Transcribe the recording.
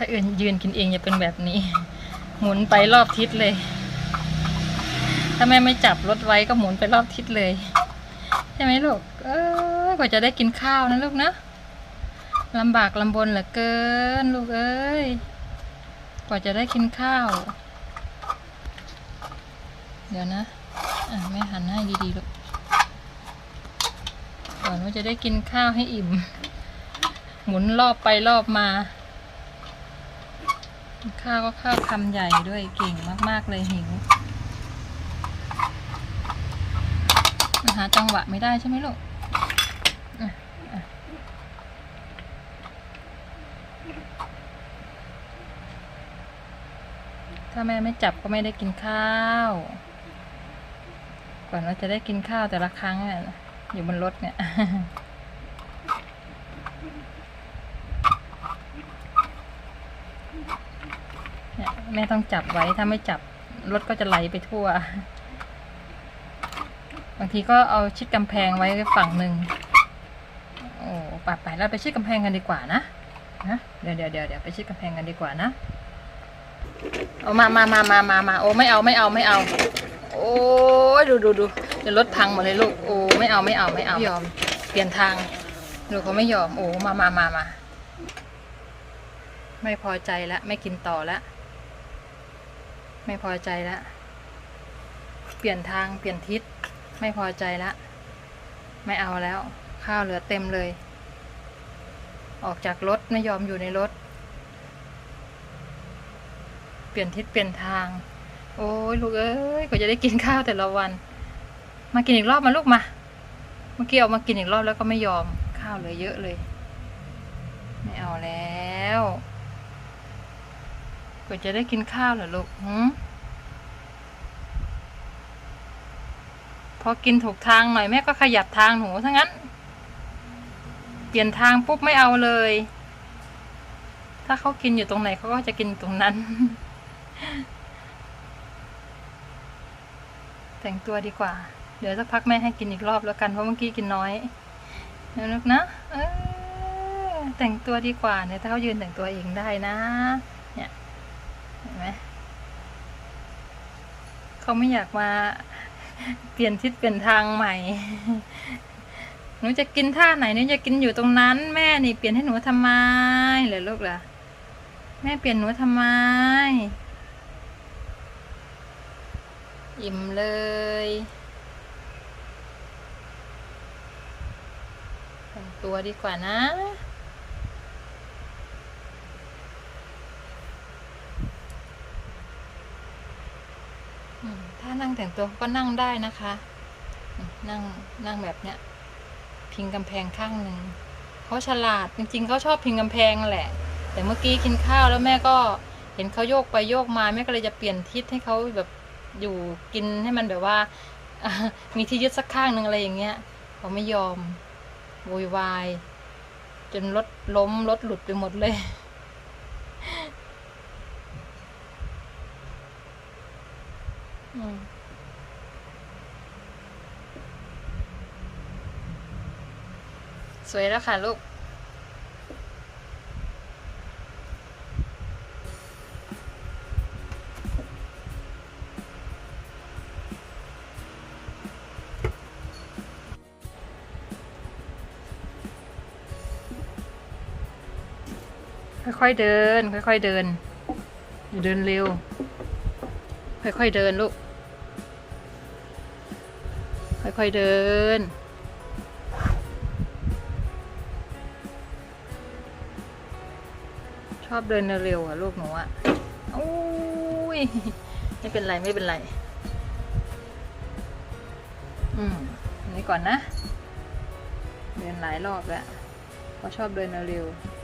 ถ้าเอื่นยืนกินเองจะเป็นแบบนี้ หมุนไปรอบทิศเลย ถ้าแม่ไม่จับรถไว้ก็หมุนไปรอบทิศเลย ใช่ไหมลูก เออกว่าจะได้กินข้าวนะลูกนะลำบากลำบนเหลือเกิน ลูกเอ้ย กว่าจะได้กินข้าว เดี๋ยวนะอะแม่หันให้ดีๆลูกก่อนว่าจะได้กินข้าวให้อิ่ม หมุนรอบไปรอบมา ข้าวก็ข้าวคำใหญ่ด้วยเก่งมาก ๆ เลยหิวหาจังหวะไม่ได้ใช่ไหมลูกถ้าแม่ไม่จับก็ไม่ได้กินข้าว ก่อนว่าจะได้กินข้าวแต่ละครั้งเนี่ยอยู่บนรถเนี่ย เนี่ยแม่ต้องจับไว้ถ้าไม่จับรถก็จะไหลไปทั่ว บางทีก็เอาชิดกำแพงไว้ฝั่งหนึ่งโอ้ไปไปเราไปชิดกำแพงกันดีกว่านะนะเดี๋ยวเดี๋ยวเดี๋ยวเดี๋ยวไปชิดกำแพงกันดีกว่านะเอามามามามามามาโอ้ไม่เอาไม่เอาไม่เอา โอ้ยดูดูดูเดี๋ยวรถพังหมดเลยลูกโอ้ไม่เอาไม่เอาไม่เอาไม่ยอม เปลี่ยนทางดูเขาไม่ยอมโอ้มามามามาไม่พอใจแล้วไม่กินต่อแล้ว ไม่พอใจแล้วเปลี่ยนทางเปลี่ยนทิศ ไม่พอใจแล้วไม่เอาแล้ว ข้าวเหลือเต็มเลย ออกจากรถไม่ยอมอยู่ในรถ เปลี่ยนทิศเปลี่ยนทาง โอ้ยลูกเอ้ยก็จะได้กินข้าวแต่ละวัน มากินอีกรอบมาลูกมา เมื่อกี้เอามากินอีกรอบแล้วก็ไม่ยอม ข้าวเหลือเยอะเลย ไม่เอาแล้ว ก็จะได้กินข้าวเหรอลูกหืมพอกินถูกทางหน่อยแม่ก็ขยับทางหนูทั้งนั้น เปลี่ยนทางปุ๊บไม่เอาเลย ถ้าเขากินอยู่ตรงไหนเขาก็จะกินตรงนั้น แต่งตัวดีกว่า เดี๋ยวสักพักแม่ให้กินอีกรอบแล้วกันเพราะเมื่อกี้กินน้อยนะลูกนะเออแต่งตัวดีกว่าเนี่ยถ้าเขายืนแต่งตัวเองได้นะ เนี่ย เห็นไหมเขาไม่อยากมาเปลี่ยนทิศเปลี่ยนทางใหม่ หนูจะกินท่าไหนหนูจะกินอยู่ตรงนั้น แม่นี่เปลี่ยนให้หนูทำไมเหรอลูกล่ะ แม่เปลี่ยนหนูทำไม อิ่มเลยแต่งตัวดีกว่านะ อืมถ้า นั่งแต่งตัวก็นั่งได้นะคะ นั่งนั่งแบบเนี้ย พิงกำแพงข้างหนึ่งเขาฉลาดจริงๆเขาชอบพิงกำแพงแหละ แต่เมื่อกี้กินข้าวแล้วแม่ก็เห็นเขาโยกไปโยกมาแม่ก็เลยจะเปลี่ยนทิศให้เขาแบบอยู่กินให้มันแบบว่าอ่ามีที่ยึดสักข้างหนึ่งอะไรอย่างเงี้ยเขาไม่ยอมโวยวาย จนรถล้มรถหลุดไปหมดเลย อืม สวยแล้วค่ะลูก ค่อยๆเดิน ค่อยๆเดินอย่าเดินเร็ว ค่อยๆเดินลูก ค่อยๆเดิน ชอบเดินเร็วๆอะ ลูกหนูอะอุ้ยไม่เป็นไรไม่เป็นไร อืมนี้ก่อนนะ เดินหลายรอบแล้วเพราะชอบเดินเร็วๆ